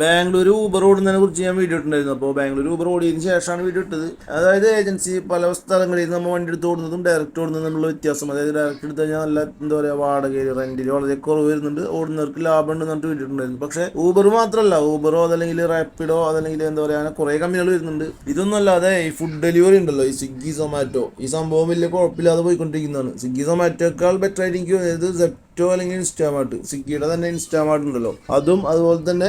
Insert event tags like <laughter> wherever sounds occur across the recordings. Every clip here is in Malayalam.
ബാംഗ്ലൂർ ഊബർ ഓടുന്നതിനെ കുറിച്ച് ഞാൻ വീഡിയോ ഇട്ടുണ്ടായിരുന്നു അപ്പോൾ ബാംഗ്ലൂർ ഊബർ ഓടിയതിന് ശേഷമാണ് വീഡിയോ ഇട്ടത്. അതായത് ഏജൻസി പല സ്ഥലങ്ങളിൽ നമ്മൾ വണ്ടി എടുത്ത് ഓടുന്നതും ഡയറക്റ്റ് ഓടുന്നതും തമ്മിലുള്ള വ്യത്യാസം. അതായത് ഡയറക്റ്റ് എടുത്ത് കഴിഞ്ഞാൽ നല്ല എന്താ പറയുക വാടക റെന്റിൽ വളരെ കുറവ് വരുന്നുണ്ട്. ഓടുന്നവർക്ക് ലാഭം ഉണ്ട് എന്നിട്ട് വീഡിയോ ഇട്ടുണ്ടായിരുന്നു പക്ഷേ ഊബർ മാത്രമല്ല ഊബറോ അതല്ലെങ്കിൽ റാപ്പിഡോ അതല്ലെങ്കിൽ എന്താ പറയുക അങ്ങനെ കുറേ കമ്പനികൾ വരുന്നുണ്ട്. ഇതൊന്നും അല്ലാതെ ഈ ഫുഡ് ഡെലിവറി ഉണ്ടല്ലോ ഈ സ്വിഗ്ഗി സൊമാറ്റോ ഈ സംഭവം വലിയ കുഴപ്പമില്ലാതെ പോയിക്കൊണ്ടിരിക്കുന്നതാണ്. സ്വിഗ്ഗി സൊമാറ്റോക്കാൾ ബെറ്റർ ആയിട്ട് എനിക്ക് തോന്നിയത് സെപ്റ്റോ അല്ലെങ്കിൽ ഇൻസ്റ്റാമാർട്ട് സ്വിഗ്ഗിയുടെ തന്നെ ഇൻസ്റ്റാമാർട്ട് ഉണ്ടല്ലോ. അതും അതുപോലെ തന്നെ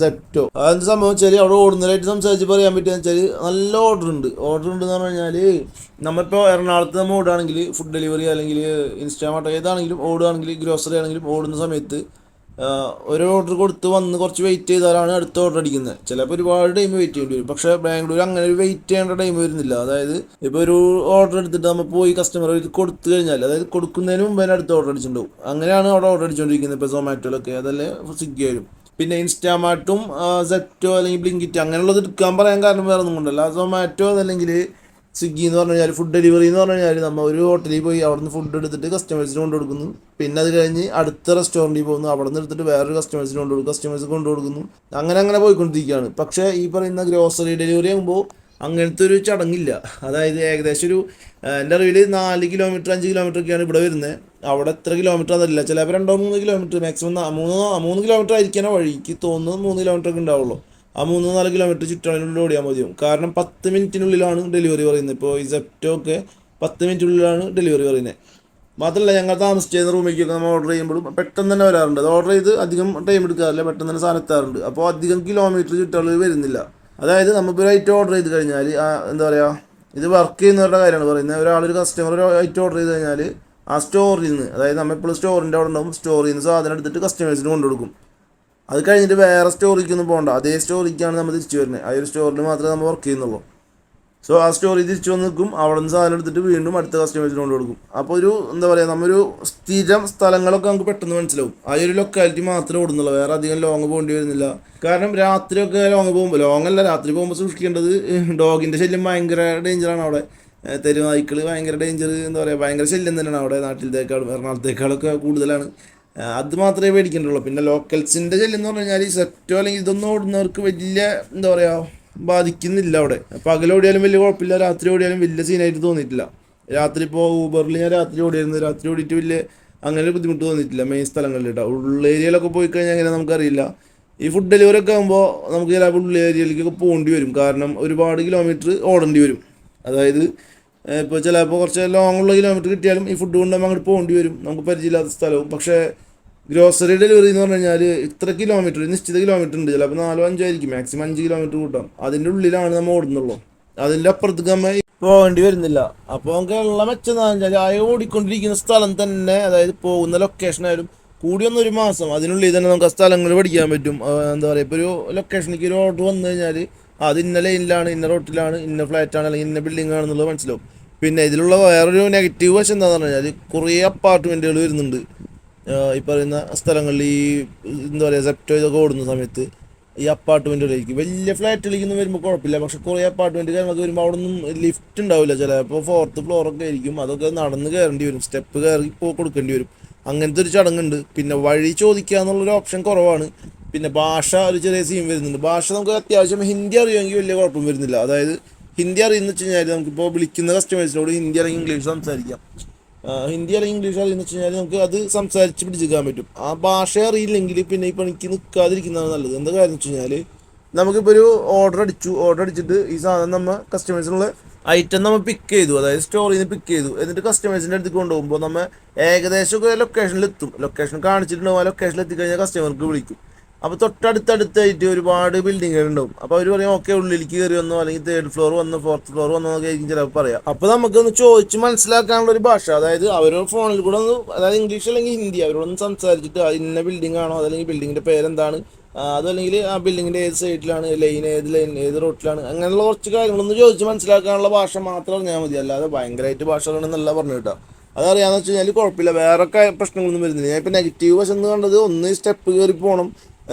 സെറ്റോ അതെന്ത് സംഭവം വെച്ചാൽ അവിടെ ഓർഡിനറായിട്ട് സംസാരിച്ച് പറയാൻ പറ്റുക വെച്ചാൽ നല്ല ഓർഡർ ഉണ്ട്. ഓർഡർ ഉണ്ട് എന്ന് പറഞ്ഞു കഴിഞ്ഞാൽ നമ്മളിപ്പോൾ എറണാകുളത്ത് നമ്മൾ ഓടുകയാണെങ്കിൽ ഫുഡ് ഡെലിവറി അല്ലെങ്കിൽ ഇൻസ്റ്റാമാർട്ട് ഏതാണെങ്കിലും ഓടുകയാണെങ്കിൽ ഗ്രോസറി ആണെങ്കിലും ഓടുന്ന സമയത്ത് ഒരു ഓർഡർ കൊടുത്ത് വന്ന് കുറച്ച് വെയിറ്റ് ചെയ്താലാണ് അടുത്ത ഓർഡർ അടിക്കുന്നത്. ചിലപ്പോൾ ഒരുപാട് ടൈം വെയിറ്റ് ചെയ്യേണ്ടി വരും. പക്ഷേ ബാംഗ്ലൂർ അങ്ങനെ ഒരു വെയിറ്റ് ചെയ്യേണ്ട ടൈം വരുന്നില്ല. അതായത് ഇപ്പോൾ ഒരു ഓർഡർ എടുത്തിട്ട് നമ്മൾ പോയി കസ്റ്റമർ കൊടുത്തു കഴിഞ്ഞാൽ അതായത് കൊടുക്കുന്നതിന് മുമ്പ് തന്നെ അടുത്ത ഓർഡർ അടിച്ചിട്ടുണ്ടാവും. അങ്ങനെയാണ് അവിടെ ഓർഡർ അടിച്ചുകൊണ്ടിരിക്കുന്നത് ഇപ്പോൾ സൊമാറ്റോയിലൊക്കെ അതല്ലേ സ്വിഗ്ഗി ആയാലും. പിന്നെ ഇൻസ്റ്റാമാർട്ടും സെറ്റോ അല്ലെങ്കിൽ ബ്ലിങ്കിറ്റ് അങ്ങനെയുള്ളത് എടുക്കാൻ പറയാൻ കാരണം വേറെ ഒന്നും കൊണ്ടല്ല. സൊമാറ്റോ അതല്ലെങ്കിൽ സ്വിഗ്ഗി എന്ന് പറഞ്ഞു കഴിഞ്ഞാൽ ഫുഡ് ഡെലിവറി എന്ന് പറഞ്ഞു കഴിഞ്ഞാൽ നമ്മൾ ഒരു ഹോട്ടലിൽ പോയി അവിടെ നിന്ന് ഫുഡ് എടുത്തിട്ട് കസ്റ്റമേഴ്സിന് കൊണ്ടു കൊടുക്കുന്നു പിന്നെ അത് കഴിഞ്ഞ് അടുത്ത റെസ്റ്റോറന്റിൽ പോകുന്നു. അവിടെ നിന്ന് എടുത്തിട്ട് വേറൊരു കസ്റ്റമേഴ്സിന് കൊണ്ടു കൊടുക്കും കസ്റ്റമേഴ്സ് കൊണ്ടു കൊടുക്കുന്നു അങ്ങനെ അങ്ങനെ പോയിക്കൊണ്ടിരിക്കുകയാണ്. പക്ഷേ ഈ പറയുന്ന ഗ്രോസറി ഡെലിവറി ആകുമ്പോൾ അങ്ങനത്തെ ഒരു ചടങ്ങില്ല. അതായത് ഏകദേശം ഒരു എന്റെ അറിവിൽ നാല് കിലോമീറ്റർ അഞ്ച് കിലോമീറ്റർ ഒക്കെയാണ് ഇവിടെ വരുന്നത്. അവിടെ എത്ര കിലോമീറ്റർ അതല്ല ചിലപ്പോൾ രണ്ടോ മൂന്ന് കിലോമീറ്റർ മാക്സിമം മൂന്ന് മൂന്ന് കിലോമീറ്റർ ആയിരിക്കാനോ വഴിക്ക് തോന്നുന്നത് മൂന്ന് കിലോമീറ്റർ ഒക്കെ ഉണ്ടാവുള്ളൂ. ആ മൂന്ന് നാല് കിലോമീറ്റർ ചുറ്റളവിനുള്ളിൽ ഓടിയാൽ മതിയാവും കാരണം പത്ത് മിനിറ്റിനുള്ളിലാണ് ഡെലിവറി പറയുന്നത്. ഇപ്പോൾ ഈ സെപ്റ്റോ ഒക്കെ പത്ത് മിനിറ്റിനുള്ളിലാണ് ഡെലിവറി പറയുന്നത്. മാത്രമല്ല ഞങ്ങൾ താമസിച്ചിരുന്ന റൂമിലേക്കൊക്കെ നമ്മൾ ഓർഡർ ചെയ്യുമ്പോഴും പെട്ടെന്ന് തന്നെ വരാറുണ്ട്. അത് ഓർഡർ ചെയ്ത് അധികം ടൈം എടുക്കാറില്ല. പെട്ടെന്ന് തന്നെ സാധനം എത്താറുണ്ട്. അപ്പോൾ അധികം കിലോമീറ്റർ ചുറ്റളവ് വരുന്നില്ല. അതായത് നമ്മളിപ്പോൾ ഒരു ഐറ്റം ഓർഡർ ചെയ്ത് കഴിഞ്ഞാൽ എന്താ പറയുക ഇത് വർക്ക് ചെയ്യുന്നവരുടെ കാര്യമാണ് പറയുന്നത്. ഒരാളൊരു കസ്റ്റമർ ഒരു ഐറ്റം ഓർഡർ ചെയ്ത് കഴിഞ്ഞാൽ ആ സ്റ്റോറിൽ നിന്ന് അതായത് നമ്മളിപ്പോൾ സ്റ്റോറിന്റെ അവിടെ ഉണ്ടാവും സ്റ്റോറിൽ നിന്ന് സാധനം എടുത്തിട്ട് കസ്റ്റമേഴ്സിന് കൊണ്ടുകൊടുക്കും. അത് കഴിഞ്ഞിട്ട് വേറെ സ്റ്റോറിക്കൊന്നും പോകണ്ട അതേ സ്റ്റോറിക്കാണ് നമ്മൾ തിരിച്ചു വരുന്നത്. ആ ഒരു സ്റ്റോറിൽ മാത്രമേ നമ്മൾ വർക്ക് ചെയ്യുന്നുള്ളൂ. സോ ആ സ്റ്റോറി തിരിച്ചു വന്ന് നിൽക്കും. അവിടെ നിന്ന് സാധനം എടുത്തിട്ട് വീണ്ടും അടുത്ത കസ്റ്റമേഴ്സിന് കൊണ്ട് കൊടുക്കും. അപ്പോൾ ഒരു എന്താ പറയുക നമ്മൊരു സ്ഥിരം സ്ഥലങ്ങളൊക്കെ നമുക്ക് പെട്ടെന്ന് മനസ്സിലാവും. ആ ഒരു ലൊക്കാലിറ്റി മാത്രമേ ഓടുന്നുള്ളൂ. വേറെ അധികം ലോങ് പോകേണ്ടി വരുന്നില്ല. കാരണം രാത്രിയൊക്കെ ലോങ് പോകുമ്പോൾ ലോങ് അല്ല രാത്രി പോകുമ്പോൾ സൂക്ഷിക്കേണ്ടത് ഡോഗിന്റെ ശല്യം ഭയങ്കര ഡേഞ്ചറാണ് അവിടെ. തെരുവ് ഭയങ്കര ഡേഞ്ചർ എന്താ പറയുക ഭയങ്കര ശല്യം തന്നെയാണ് അവിടെ നാട്ടിലത്തേക്കാളും എറണാകുളത്തേക്കാളൊക്കെ കൂടുതലാണ്. അത് മാത്രമേ പേടിക്കേണ്ടുള്ളൂ. പിന്നെ ലോക്കൽസിന്റെ ശല്യം എന്ന് പറഞ്ഞു കഴിഞ്ഞാൽ ഈ സെറ്റോ അല്ലെങ്കിൽ ഇതൊന്നും ഓടുന്നവർക്ക് വലിയ എന്താ പറയുക ബാധിക്കുന്നില്ല അവിടെ. പകൽ ഓടിയാലും വലിയ കുഴപ്പമില്ല രാത്രി ഓടിയാലും വലിയ സീനായിട്ട് തോന്നിയിട്ടില്ല. രാത്രി ഇപ്പോൾ ഊബറിൽ ഞാൻ രാത്രി ഓടിയായിരുന്നു. രാത്രി ഓടിയിട്ട് വലിയ അങ്ങനെ ബുദ്ധിമുട്ട് തോന്നിയിട്ടില്ല മെയിൻ സ്ഥലങ്ങളിൽ കേട്ടോ ഉള്ളേരിയയിലൊക്കെ പോയി കഴിഞ്ഞാൽ അങ്ങനെ നമുക്കറിയില്ല. ഈ ഫുഡ് ഡെലിവറി ഒക്കെ ആകുമ്പോൾ നമുക്ക് ചിലപ്പോൾ ഉള്ളേരിയയിലേക്കൊക്കെ പോകേണ്ടി വരും. കാരണം ഒരുപാട് കിലോമീറ്റർ ഓടേണ്ടി വരും. അതായത് ഇപ്പോൾ ചിലപ്പോൾ കുറച്ച് ലോങ് ഉള്ള കിലോമീറ്റർ കിട്ടിയാലും ഈ ഫുഡ് കൊണ്ടുപോകുമ്പോൾ അങ്ങോട്ട് പോകേണ്ടി വരും. നമുക്ക് പരിചയമില്ലാത്ത സ്ഥലവും. പക്ഷേ ഗ്രോസറി ഡെലിവറി എന്ന് പറഞ്ഞു കഴിഞ്ഞാൽ ഇത്ര കിലോമീറ്റർ നിശ്ചിത കിലോമീറ്റർ ഉണ്ട്. ചിലപ്പോൾ നാലോ അഞ്ചോ ആയിരിക്കും. മാക്സിമം അഞ്ച് കിലോമീറ്റർ കൂട്ടാം. അതിന്റെ ഉള്ളിലാണ് നമ്മൾ ഓടുന്നുള്ളൂ. അതിന്റെ അപ്പുറത്തേക്ക് നമ്മൾ പോകേണ്ടി വരുന്നില്ല. അപ്പോൾ നമുക്ക് ഉള്ള മെച്ചം എന്ന് വെച്ചാൽ ആ ഓടിക്കൊണ്ടിരിക്കുന്ന സ്ഥലം തന്നെ അതായത് പോകുന്ന ലൊക്കേഷൻ ആയാലും കൂടി ഒരു മാസം. അതിനുള്ളിൽ തന്നെ നമുക്ക് ആ സ്ഥലങ്ങൾ പഠിക്കാൻ പറ്റും. എന്താ പറയുക ഇപ്പോൾ ഒരു ലൊക്കേഷനിലേക്ക് ഒരു ഓർഡർ വന്നു കഴിഞ്ഞാൽ അത് ഇന്ന ലൈനിലാണ് ഇന്ന റോട്ടിലാണ് ഇന്ന ഫ്ലാറ്റാണ് അല്ലെങ്കിൽ ഇന്ന ബിൽഡിംഗ് ആണെന്നുള്ളത് മനസ്സിലാവും. പിന്നെ ഇതിലുള്ള വേറൊരു നെഗറ്റീവ് വശം എന്താണെന്ന് പറഞ്ഞാൽ കുറേ അപ്പാർട്ട്മെന്റുകൾ വരുന്നുണ്ട്. ഈ പറയുന്ന സ്ഥലങ്ങളിൽ ഈ എന്താ പറയുക സെപ്റ്റോ ഇതൊക്കെ ഓടുന്ന സമയത്ത് ഈ അപ്പാർട്ട്മെന്റുകളിലേക്ക് വലിയ ഫ്ലാറ്റുകളിലേക്കൊന്നും വരുമ്പോൾ കുഴപ്പമില്ല. പക്ഷേ കുറേ അപ്പാർട്ട്മെന്റ് കാര്യങ്ങളൊക്കെ വരുമ്പോൾ അവിടെ ഒന്നും ലിഫ്റ്റ് ഉണ്ടാവില്ല. ചിലപ്പോൾ ഫോർത്ത് ഫ്ലോറൊക്കെ ആയിരിക്കും. അതൊക്കെ നടന്ന് കയറേണ്ടി വരും. സ്റ്റെപ്പ് കയറി ഇപ്പോൾ കൊടുക്കേണ്ടി വരും. അങ്ങനത്തെ ഒരു ചടങ്ങുണ്ട്. പിന്നെ വഴി ചോദിക്കുക എന്നുള്ളൊരു ഓപ്ഷൻ കുറവാണ്. പിന്നെ ഭാഷ ഒരു ചെറിയ സീൻ വരുന്നുണ്ട്. ഭാഷ നമുക്ക് അത്യാവശ്യം ഹിന്ദി അറിയുമെങ്കിൽ വലിയ കുഴപ്പം വരുന്നില്ല. അതായത് ഹിന്ദി അറിയുന്ന വെച്ച് കഴിഞ്ഞാൽ നമുക്കിപ്പോൾ വിളിക്കുന്ന കസ്റ്റമേഴ്സിനോട് ഹിന്ദി അല്ലെങ്കിൽ ഇംഗ്ലീഷ് സംസാരിക്കാം. ഹിന്ദി അല്ലെങ്കിൽ ഇംഗ്ലീഷ് അറിയുന്ന വെച്ച് കഴിഞ്ഞാൽ നമുക്ക് അത് സംസാരിച്ച് പിടിച്ചെടുക്കാൻ പറ്റും. ആ ഭാഷ അറിയില്ലെങ്കിൽ പിന്നെ ഈ പണിക്ക് നിൽക്കാതിരിക്കുന്നതാണ് നല്ലത്. എന്താ കാര്യം വെച്ച് കഴിഞ്ഞാൽ നമുക്കിപ്പോൾ ഒരു ഓർഡർ അടിച്ചു. ഓർഡർ അടിച്ചിട്ട് ഈ സാധനം നമ്മൾ കസ്റ്റമേഴ്സിനുള്ള ഐറ്റം നമ്മൾ പിക്ക് ചെയ്തു. അതായത് സ്റ്റോറിൽ നിന്ന് പിക്ക് ചെയ്തു. എന്നിട്ട് കസ്റ്റമേഴ്സിന്റെ അടുത്ത് കൊണ്ടുപോകുമ്പോൾ നമ്മൾ ഏകദേശം ഒക്കെ ലൊക്കേഷനിൽ എത്തും ലൊക്കേഷൻ കാണിച്ചിട്ടുണ്ടാവും. ആ ലൊക്കേഷനിൽ എത്തിക്കഴിഞ്ഞാൽ കസ്റ്റമർക്ക് വിളിക്കും. അപ്പോൾ തൊട്ടടുത്തടുത്തായിട്ട് ഒരുപാട് ബിൽഡിങ്ങുകൾ ഉണ്ടാവും അപ്പോൾ അവർ പറയും ഓക്കെ ഉള്ളിലേക്ക് കയറി വന്നു അല്ലെങ്കിൽ തേർഡ് ഫ്ലോർ വന്നു ഫോർത്ത് ഫ്ലോർ വന്നോ എന്നൊക്കെ ചിലപ്പോൾ പറയാം. അപ്പോൾ നമുക്കൊന്ന് ചോദിച്ച് മനസ്സിലാക്കാനുള്ള ഒരു ഭാഷ അതായത് അവരുടെ ഫോണിൽ കൂടെ ഒന്ന് അതായത് ഇംഗ്ലീഷ് അല്ലെങ്കിൽ ഹിന്ദി അവരോടൊന്ന് സംസാരിച്ചിട്ട് ഇന്ന ബിൽഡിംഗ് ആണോ അതല്ലെങ്കിൽ ബിൽഡിങ്ങിന്റെ പേരെന്താണ് അതല്ലെങ്കിൽ ആ ബിൽഡിങ്ങിന്റെ ഏത് സൈഡിലാണ് ലൈൻ ഏത് ലൈൻ ഏത് റോട്ടിലാണ് അങ്ങനെയുള്ള കുറച്ച് കാര്യങ്ങളൊന്ന് ചോദിച്ച് മനസ്സിലാക്കാനുള്ള ഭാഷ മാത്രം അറിഞ്ഞാൽ മതി. അല്ലാതെ ഭയങ്കരമായിട്ട് ഭാഷ അറിയണമെന്നല്ല പറഞ്ഞു കേട്ടോ അതറിയാന്ന് വെച്ച് കഴിഞ്ഞാൽ കുഴപ്പമില്ല. വേറെ പ്രശ്നങ്ങളൊന്നും വരുന്നില്ല. ഞാൻ ഇപ്പൊ നെഗറ്റീവ് വശം എന്ന് കണ്ടത് ഒന്ന് സ്റ്റെപ്പ് കയറി പോകണം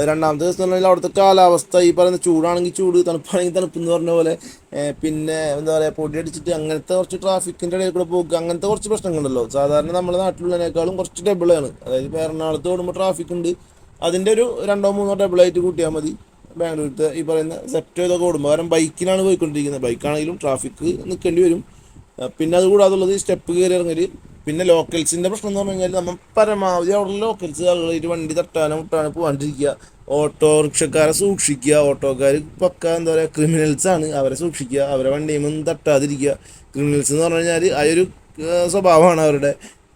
രണ്ടാമത്തെ ദിവസം പറഞ്ഞാൽ അവിടുത്തെ കാലാവസ്ഥ ഈ പറയുന്ന ചൂടാണെങ്കിൽ ചൂട് തണുപ്പാണെങ്കിൽ തണുപ്പ് എന്ന് പറഞ്ഞ പോലെ പിന്നെ എന്താ പറയുക പൊടി അടിച്ചിട്ട് അങ്ങനത്തെ കുറച്ച് ട്രാഫിക്കിന്റെ ഇടയിൽ കൂടെ പോകുക അങ്ങനത്തെ കുറച്ച് പ്രശ്നങ്ങളുണ്ടല്ലോ. സാധാരണ നമ്മുടെ നാട്ടിലുള്ളതിനേക്കാളും കുറച്ച് ഡബിളാണ് അതായത് ഇപ്പോൾ എറണാകുളത്ത് ഓടുമ്പോൾ ട്രാഫിക് ഉണ്ട്. അതിന്റെ ഒരു രണ്ടോ മൂന്നോ ഡബിളായിട്ട് കൂട്ടിയാൽ മതി. ബാംഗ്ലൂരിലത്തെ ഈ പറയുന്ന സെപ്റ്റോ ഇതൊക്കെ ഓടുമ്പോൾ കാരണം ബൈക്കിനാണ് പോയിക്കൊണ്ടിരിക്കുന്നത്. ബൈക്കാണെങ്കിലും ട്രാഫിക് നിൽക്കേണ്ടി വരും. പിന്നെ അത് കൂടാതുള്ളത് സ്റ്റെപ്പ് കയറി ഇറങ്ങൽ പിന്നെ ലോക്കൽസിന്റെ പ്രശ്നം എന്ന് പറഞ്ഞു കഴിഞ്ഞാൽ നമ്മൾ പരമാവധി അവിടെ ലോക്കൽസ് ആളുകളായിട്ട് വണ്ടി തട്ടാനോ മുട്ടാനോ പോകാണ്ടിരിക്കുക ഓട്ടോറിക്ഷക്കാരെ സൂക്ഷിക്കുക. ഓട്ടോക്കാർ പക്ക എന്താ പറയുക ക്രിമിനൽസ് ആണ് അവരെ സൂക്ഷിക്കുക. അവരെ വണ്ടിയുമൊന്നും തട്ടാതിരിക്കുക. ക്രിമിനൽസ് എന്ന് പറഞ്ഞു കഴിഞ്ഞാൽ ആ ഒരു സ്വഭാവമാണ് അവരുടെ.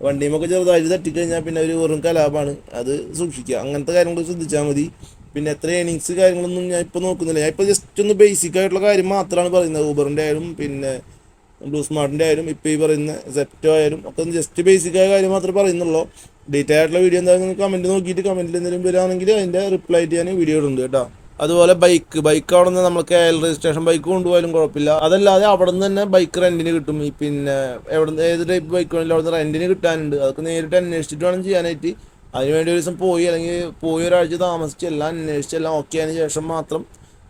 വണ്ടിയുമൊക്കെ ചെറുതായിട്ട് തട്ടിക്കഴിഞ്ഞാൽ പിന്നെ ഒരു വെറും കലാപമാണ്. അത് സൂക്ഷിക്കുക. അങ്ങനത്തെ കാര്യങ്ങൾ ശ്രദ്ധിച്ചാൽ മതി. പിന്നെ എത്ര ഏണിങ്സ് കാര്യങ്ങളൊന്നും ഞാൻ ഇപ്പോൾ നോക്കുന്നില്ല. ഞാൻ ഇപ്പോൾ ജസ്റ്റ് ഒന്ന് ബേസിക് ആയിട്ടുള്ള കാര്യം മാത്രമാണ് പറയുന്നത്. ഊബറിന്റെ ആയാലും പിന്നെ ബ്ലൂ സ്മാർട്ടിന്റെ ആയാലും ഇപ്പോൾ ഈ പറയുന്ന സെപ്റ്റോ ആയാലും ഒക്കെ ജസ്റ്റ് ബേസിക് ആയ കാര്യം മാത്രമേ പറയുന്നുള്ളൂ. ഡീറ്റെയിൽ ആയിട്ടുള്ള വീഡിയോ എന്തായാലും കമന്റ് നോക്കിയിട്ട് കമന്റിൽ എന്തെങ്കിലും വരികയാണെങ്കിൽ അതിന്റെ റിപ്ലൈ ചെയ്യാൻ വീഡിയോ ഇടുന്നുണ്ട് കേട്ടോ. അതുപോലെ ബൈക്ക് ബൈക്ക് അവിടെ നിന്ന് എയർ രജിസ്ട്രേഷൻ ബൈക്ക് കൊണ്ടുപോയാലും കുഴപ്പമില്ല. അതല്ലാതെ അവിടെ നിന്ന് തന്നെ ബൈക്ക് റെന്റിന് കിട്ടും. പിന്നെ എവിടെ ഏത് ടൈപ്പ് ബൈക്ക് വേണമെങ്കിലും അവിടെ നിന്ന് റെന്റിന് കിട്ടാനുണ്ട്. അതൊക്കെ നേരിട്ട് അന്വേഷിച്ചിട്ട് വേണം ചെയ്യാനായിട്ട്. അതിനുവേണ്ടി ഒരു ദിവസം പോയി അല്ലെങ്കിൽ പോയി ഒരാഴ്ച താമസിച്ച് എല്ലാം അന്വേഷിച്ച് എല്ലാം ഓക്കെ ആയതിനു ശേഷം മാത്രം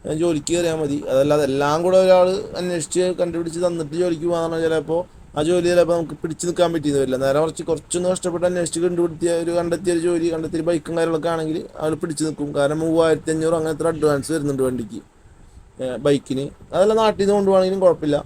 ജോലിക്ക് കയറിയാൽ മതി. അതല്ലാതെ എല്ലാം കൂടെ ഒരാൾ അന്വേഷിച്ച് കണ്ടുപിടിച്ച് തന്നിട്ട് ജോലിക്ക് പോകാന്ന് പറഞ്ഞാൽ ചിലപ്പോൾ ആ ജോലി ചിലപ്പോൾ നമുക്ക് പിടിച്ചു നിൽക്കാൻ പറ്റിയെന്ന് വരില്ല. നേരെ കുറച്ച് കുറച്ചൊന്ന് കഷ്ടപ്പെട്ട് അന്വേഷിച്ച് കണ്ടുപിടിത്തിയ ഒരു കണ്ടെത്തിയ ഒരു ജോലി കണ്ടെത്തിയ ബൈക്കും കാര്യങ്ങളൊക്കെ ആണെങ്കിൽ ആൾ പിടിച്ചു നിൽക്കും. കാരണം മൂവായിരത്തി അഞ്ഞൂറ് അങ്ങനത്തെ അഡ്വാൻസ് വരുന്നുണ്ട് വണ്ടിക്ക്. ബൈക്കിന്. അതല്ല നാട്ടിൽ നിന്ന് കൊണ്ടുപോകണമെങ്കിലും കുഴപ്പമില്ല.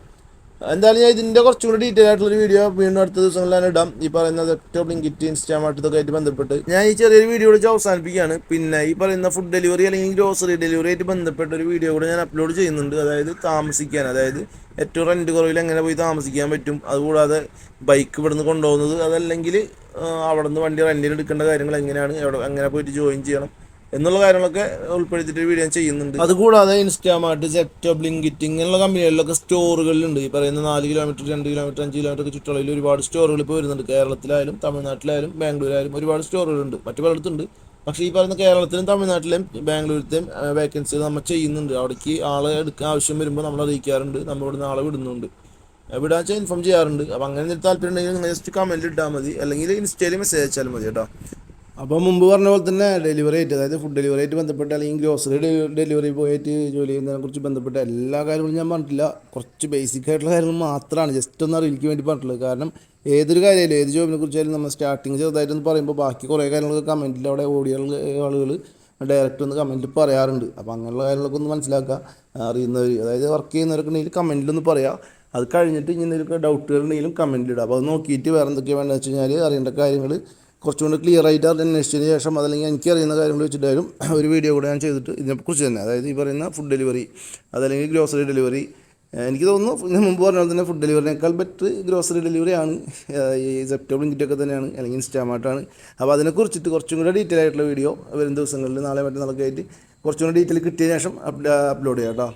എന്തായാലും ഞാൻ ഇതിന്റെ കുറച്ചും കൂടി ഡീറ്റെയിൽ ആയിട്ടുള്ള ഒരു വീഡിയോ വീണ്ടും അടുത്ത ദിവസങ്ങളിൽ ഞാൻ ഇടാം. ഈ പറയുന്ന സെക്ടോ ബ്ലിങ്കിറ്റ് ഇൻസ്റ്റാമാർട്ട് ഇതൊക്കെ ആയിട്ട് ബന്ധപ്പെട്ട്. ഞാൻ ഈ ചെറിയൊരു വീഡിയോ വിളിച്ച് അവസാനിപ്പിക്കുകയാണ്. പിന്നെ ഈ പറയുന്ന ഫുഡ് ഡെലിവറി അല്ലെങ്കിൽ ഗ്രോസറി ഡെലിവറി ആയിട്ട് ബന്ധപ്പെട്ട ഒരു വീഡിയോ കൂടെ ഞാൻ അപ്ലോഡ് ചെയ്യുന്നുണ്ട്. അതായത് താമസിക്കാൻ അതായത് ഏറ്റവും റെന്റ് കുറവിൽ എങ്ങനെ പോയി താമസിക്കാൻ പറ്റും അതുകൂടാതെ ബൈക്ക് ഇവിടുന്ന് കൊണ്ടുപോകുന്നത് അതല്ലെങ്കിൽ അവിടെ നിന്ന് വണ്ടി റെന്റിന് എടുക്കേണ്ട കാര്യങ്ങൾ എങ്ങനെയാണ് എവിടെ എങ്ങനെ പോയിട്ട് ജോയിൻ ചെയ്യണം എന്നുള്ള കാര്യങ്ങളൊക്കെ ഉൾപ്പെടുത്തിയിട്ട് വീഡിയോ ചെയ്യുന്നുണ്ട്. അതുകൂടാതെ ഇൻസ്റ്റാമാർട്ട് സെപ്റ്റോ ബ്ലിങ്കിറ്റിംഗ് ഇങ്ങനെയുള്ള കമ്പനികളിലൊക്കെ സ്റ്റോറുകളിലുണ്ട്. ഈ പറയുന്ന നാല് കിലോമീറ്റർ രണ്ട് കിലോമീറ്റർ അഞ്ച് കിലോമീറ്റർ ഒക്കെ ചുറ്റളവിൽ ഒരുപാട് സ്റ്റോറുകൾ ഇപ്പോൾ വരുന്നുണ്ട്. കേരളത്തിലായാലും തമിഴ്നാട്ടിലായാലും ബാംഗ്ലൂരായാലും ഒരുപാട് സ്റ്റോറുകളുണ്ട്. മറ്റു പലയിടത്തുണ്ട്. പക്ഷേ ഈ പറയുന്ന കേരളത്തിലും തമിഴ്നാട്ടിലും ബാംഗ്ലൂരിലും വേക്കൻസികൾ നമ്മൾ ചെയ്യുന്നുണ്ട്. അവിടേക്ക് ആളെ എടുക്കാൻ ആവശ്യം വരുമ്പോൾ നമ്മൾ അറിയിക്കാറുണ്ട്. നമ്മൾ ഇവിടുന്ന് ആളെ വിടുന്നുണ്ട്. വിടാൻ വെച്ചാൽ ഇൻഫോം ചെയ്യാറുണ്ട്. അപ്പോൾ അങ്ങനെ താല്പര്യം ഉണ്ടെങ്കിൽ നിങ്ങൾ ജസ്റ്റ് കമന്റ് ഇട്ടാൽ മതി. അല്ലെങ്കിൽ ഇൻസ്റ്റയിൽ മെസ്സേജ് അയച്ചാലും മതി കേട്ടോ. അപ്പോൾ മുമ്പ് പറഞ്ഞ പോലെ തന്നെ ഡെലിവറി ആയിട്ട് അതായത് ഫുഡ് ഡെലിവറി ആയിട്ട് ബന്ധപ്പെട്ട് അല്ലെങ്കിൽ ഗ്രോസറി ഡെലിവറി പോയിട്ട് ജോലി ചെയ്യുന്നതിനെ കുറിച്ച് ബന്ധപ്പെട്ട എല്ലാ കാര്യങ്ങളും ഞാൻ പറഞ്ഞിട്ടില്ല. കുറച്ച് ബേസിക് ആയിട്ടുള്ള കാര്യങ്ങൾ മാത്രമാണ് ജസ്റ്റ് ഒന്ന് അറിയിക്കാൻ വേണ്ടി പറഞ്ഞിട്ടുള്ളത്. കാരണം ഏതൊരു കാര്യമായാലും ഏത് ജോബിനെ കുറിച്ചായാലും നമ്മൾ സ്റ്റാർട്ടിങ് ചെറുതായിട്ടൊന്ന് പറയുമ്പോൾ ബാക്കി കുറേ കാര്യങ്ങളൊക്കെ കമന്റിൽ അവിടെ ഓഡിയോ ആളുകൾ ഡയറക്റ്റ് ഒന്ന് കമന്റ് പറയാറുണ്ട്. അപ്പോൾ അങ്ങനെയുള്ള കാര്യങ്ങളൊക്കെ ഒന്ന് മനസ്സിലാക്കുക അറിയുന്നവർ അതായത് വർക്ക് ചെയ്യുന്നവരൊക്കെ ഉണ്ടെങ്കിൽ കമന്റിലൊന്ന് പറയാം. അത് കഴിഞ്ഞിട്ട് ഇങ്ങനെ എന്തെങ്കിലും ഡൗട്ടുകൾ ഉണ്ടെങ്കിലും കമന്റിലിടുക അപ്പോൾ അത് നോക്കിയിട്ട് വേറെ എന്തൊക്കെയാണ് വേണ്ടതെന്ന് വെച്ച് കഴിഞ്ഞാൽ അറിയേണ്ട കാര്യങ്ങൾ കുറച്ചുകൂടി ക്ലിയർ ആയിട്ട് അന്വേഷിച്ചതിന് ശേഷം അതല്ലെങ്കിൽ എനിക്ക് അറിയുന്ന കാര്യങ്ങൾ വെച്ചിട്ടായാലും <clears throat> ഒരു വീഡിയോ കൂടെ ഞാൻ ചെയ്തിട്ട് ഇതിനെക്കുറിച്ച് തന്നെ അതായത് ഈ പറയുന്ന ഫുഡ് ഡെലിവറി അതല്ലെങ്കിൽ ഗ്രോസറി ഡെലിവറി എനിക്ക് തോന്നുന്നു ഞാൻ മുമ്പ് പറഞ്ഞ പോലെ തന്നെ ഫുഡ് ഡെലിവറിനേക്കാൾ ബെറ്റർ ഗ്രോസറി ഡെലിവറി ആണ്. ഏഹ് ഈ സെപ്റ്റോ ബ്ലിങ്കിറ്റൊക്കെ തന്നെയാണ് അല്ലെങ്കിൽ ഇൻസ്റ്റാമാർട്ടാണ് അപ്പോൾ അതിനെക്കുറിച്ചിട്ട് കുറച്ചും കൂടെ ഡീറ്റെയിൽ ആയിട്ടുള്ള വീഡിയോ വരും ദിവസങ്ങളിൽ നാളെ മറ്റന്നാളൊക്കെ ആയിട്ട് കുറച്ചും കൂടെ ഡീറ്റെയിൽ കിട്ടിയ ശേഷം അപ്ലോഡ് ചെയ്യാം കേട്ടോ.